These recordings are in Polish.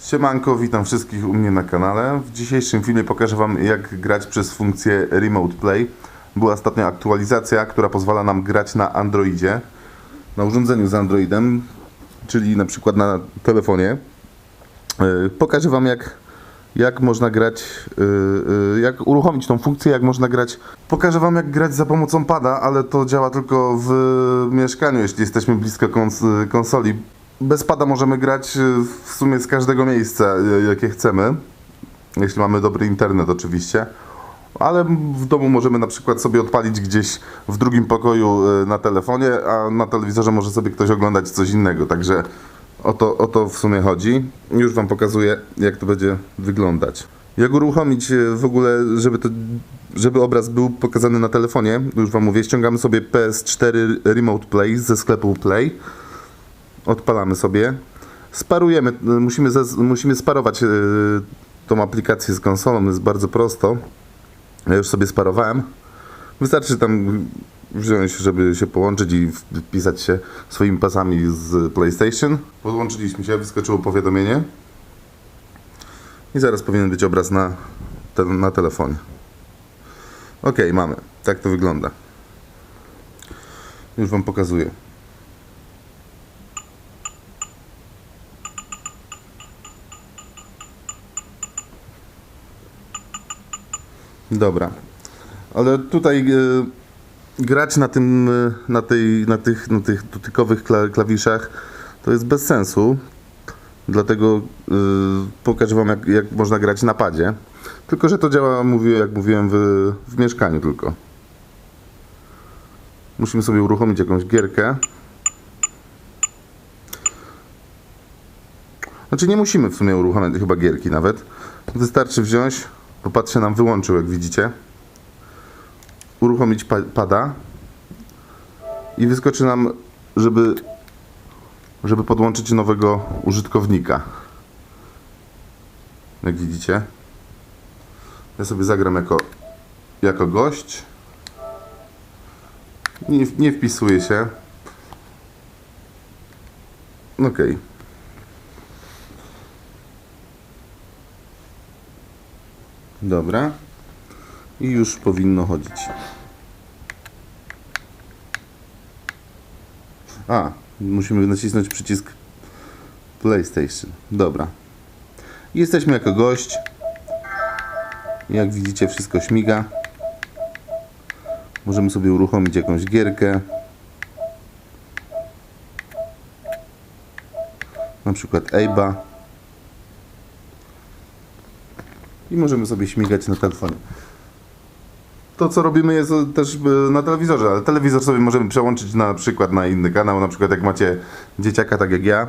Siemanko, witam wszystkich u mnie na kanale. W dzisiejszym filmie pokażę Wam jak grać przez funkcję Remote Play. Była ostatnia aktualizacja, która pozwala nam grać na Androidzie, na urządzeniu z Androidem, czyli na przykład na telefonie. Yy, Pokażę Wam jak, jak można grać, yy, yy, jak uruchomić tą funkcję, jak można grać. Pokażę Wam jak grać za pomocą pada, ale to działa tylko w mieszkaniu, jeśli jesteśmy blisko kons- konsoli. Bez pada możemy grać y, w sumie z każdego miejsca, y, jakie chcemy. Jeśli mamy dobry internet oczywiście. Ale w domu możemy na przykład sobie odpalić gdzieś w drugim pokoju y, na telefonie, a na telewizorze może sobie ktoś oglądać coś innego. Także o to, o to w sumie chodzi. Już Wam pokazuję, jak to będzie wyglądać. Jak uruchomić w ogóle, żeby, to, żeby obraz był pokazany na telefonie, już Wam mówię, ściągamy sobie PS4 Remote Play ze sklepu Play odpalamy sobie, sparujemy, musimy, musimy sparować y, tą aplikację z konsolą, jest bardzo prosto. Ja już sobie sparowałem. Wystarczy tam wziąć, żeby się połączyć i wpisać się swoimi pasami z PlayStation. Podłączyliśmy się, wyskoczyło powiadomienie. I zaraz powinien być obraz na, te, na telefonie. Ok, mamy. Tak to wygląda. Już Wam pokazuję. Dobra. Ale tutaj e, grać na tym, e, na, tej, na, tych, na tych dotykowych kla, klawiszach to jest bez sensu. Dlatego e, pokażę Wam, jak, jak można grać na padzie. Tylko, że to działa, mówię, jak mówiłem, w, w mieszkaniu tylko. Musimy sobie uruchomić jakąś gierkę. Znaczy nie musimy w sumie uruchamiać chyba gierki nawet. Wystarczy wziąć, popatrzę nam wyłączył jak widzicie. Uruchomić pa- pada i wyskoczy nam, żeby, żeby podłączyć nowego użytkownika. Jak widzicie. Ja sobie zagram jako, jako gość. Nie, nie wpisuję się. Okej. Dobra. I już powinno chodzić. A, musimy nacisnąć przycisk PlayStation. Dobra. Jesteśmy jako gość. Jak widzicie, wszystko śmiga. Możemy sobie uruchomić jakąś gierkę. Na przykład Abe'a. I możemy sobie śmigać na telefonie. To, co robimy, jest też e, na telewizorze, ale telewizor sobie możemy przełączyć na przykład na inny kanał, na przykład jak macie dzieciaka, tak jak ja.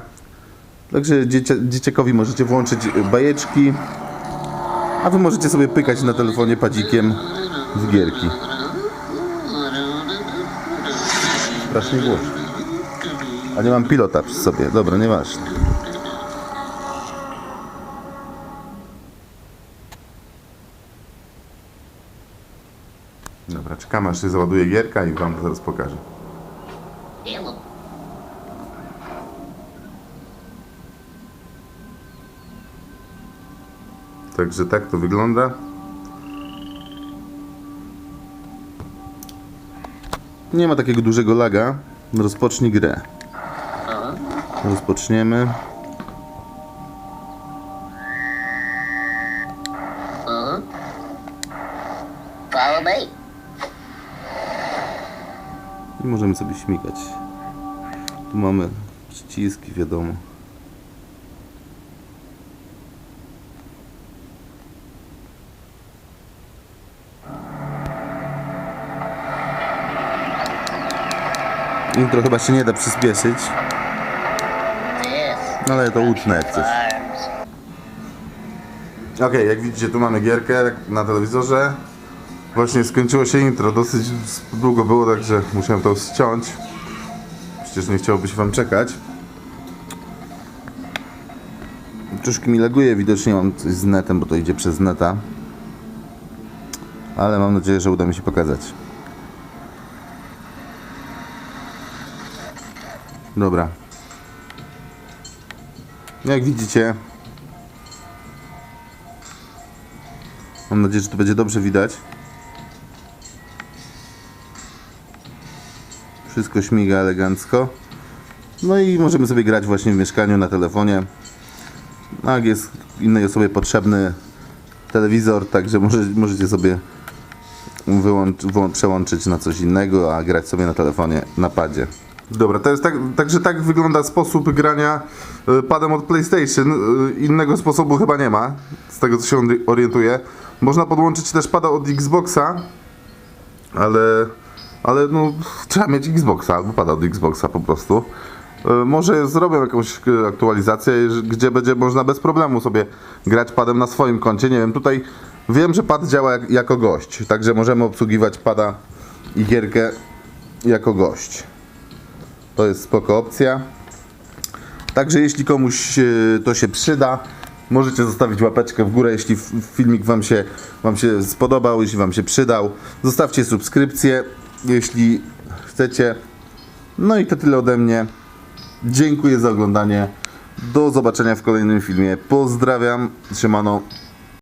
Także dziecia, dzieciakowi możecie włączyć bajeczki, a wy możecie sobie pykać na telefonie padzikiem w gierki. Strasznie głośno. A nie mam pilota przy sobie. Dobra, nieważne. Dobra, czekamy aż się załaduje gierka i wam to zaraz pokażę. Także tak to wygląda. Nie ma takiego dużego laga. Rozpocznij grę. Rozpoczniemy. I możemy sobie śmigać. Tu mamy przyciski, wiadomo. Intro chyba się nie da przyspieszyć, This ale to utnę jak coś. Okej, jak widzicie tu mamy gierkę na telewizorze. Właśnie skończyło się intro, dosyć długo było, także musiałem to ściąć. Przecież nie chciałoby się wam czekać. Troszkę mi laguje, widocznie mam coś z netem, bo to idzie przez neta. Ale mam nadzieję, że uda mi się pokazać. Dobra. Jak widzicie, mam nadzieję, że to będzie dobrze widać. Wszystko śmiga elegancko. No i możemy sobie grać właśnie w mieszkaniu na telefonie. No, Jak jest innej osobie potrzebny telewizor, także może, możecie sobie wyłącz, wyłą- przełączyć na coś innego, a grać sobie na telefonie na padzie. Dobra, to jest tak, także tak wygląda sposób grania y, padem od PlayStation. Y, Innego sposobu chyba nie ma, z tego co się ori- orientuję. Można podłączyć też pada od Xboxa, ale, ale no, trzeba mieć Xboxa, albo pada od Xboxa po prostu. Y, Może zrobię jakąś y, aktualizację, gdzie będzie można bez problemu sobie grać padem na swoim koncie. Nie wiem, tutaj wiem, że pad działa jak, jako gość, także możemy obsługiwać pada i gierkę jako gość. To jest spoko opcja. Także jeśli komuś e, to się przyda, możecie zostawić łapeczkę w górę, jeśli filmik wam się, wam się spodobał, jeśli wam się przydał. Zostawcie subskrypcję, jeśli chcecie. No i to tyle ode mnie. Dziękuję za oglądanie. Do zobaczenia w kolejnym filmie. Pozdrawiam. Trzymano.